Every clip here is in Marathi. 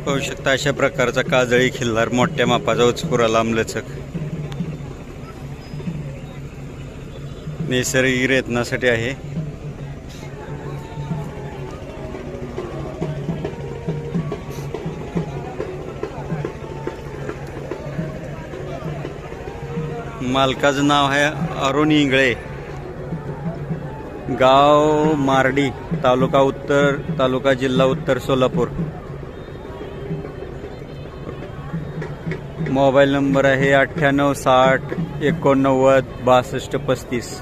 पाहू शकता अशा प्रकारचा काजळी खिल्लार मोठ्या मापाचा उचपुरा लांबलचक. नैसर्गिक रेतनासाठी आहे. मालकाचं नाव आहे अरुण इंगळे. गाव मारडी तालुका उत्तर तालुका जिल्हा उत्तर सोलापूर. मोबाईल नंबर आहे अठ्ठ्याण्णव साठ एकोणनव्वद बासष्ट पस्तीस.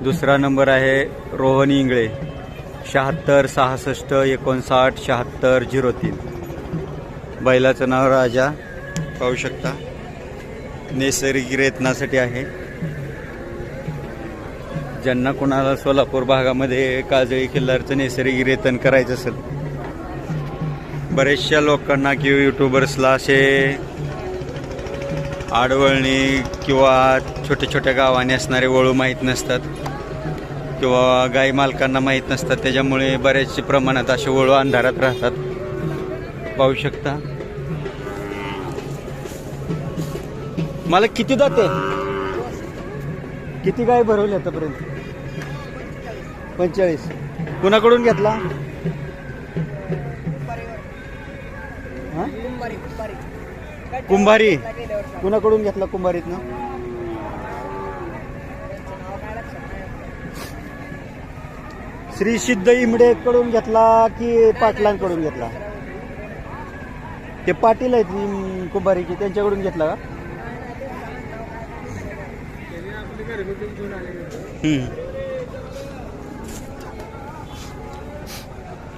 दुसरा नंबर आहे रोहन इंगळे शहात्तर सहासष्ट एकोणसाठ शहात्तर झिरो तीन. बैलाचं नाव राजा पाहू शकता. नैसर्गिक रेतनासाठी आहे. ज्यांना कोणाला सोलापूर भागामध्ये काजळी किल्लारचं नैसर्गिक रेतन करायचं असेल बऱ्याचशा लोकांना किंवा युट्यूबर्सला असे आडवळणी किंवा छोट्या छोट्या गावाने असणारे वळू माहीत नसतात किंवा गाई मालकांना माहीत नसतात. त्याच्यामुळे बऱ्याच प्रमाणात असे वळू अंधारात राहतात. पाहू शकता? मला किती जाते किती गाय भरवली आतापर्यंत? पंचेचाळीस. कुणाकडून घेतला? कुंभारी कुणाकडून घेतला कुंभारीतनं श्री सिद्ध इमडे कडून घेतला की पाटलांकडून घेतला? ते पाटील आहेत कुंभारीचे त्यांच्याकडून घेतला का?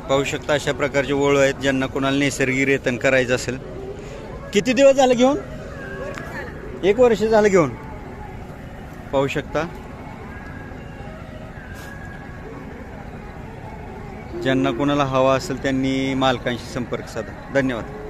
पाहू शकता अशा प्रकारचे ओळू आहेत ज्यांना कोणाला नैसर्गिक रेतन करायचं असेल. किती दिवस झालं घेऊन? एक वर्ष झालं घेऊन. पाहू शकता. ज्यांना कोणाला हवा असेल त्यांनी मालकांशी संपर्क साधा. धन्यवाद.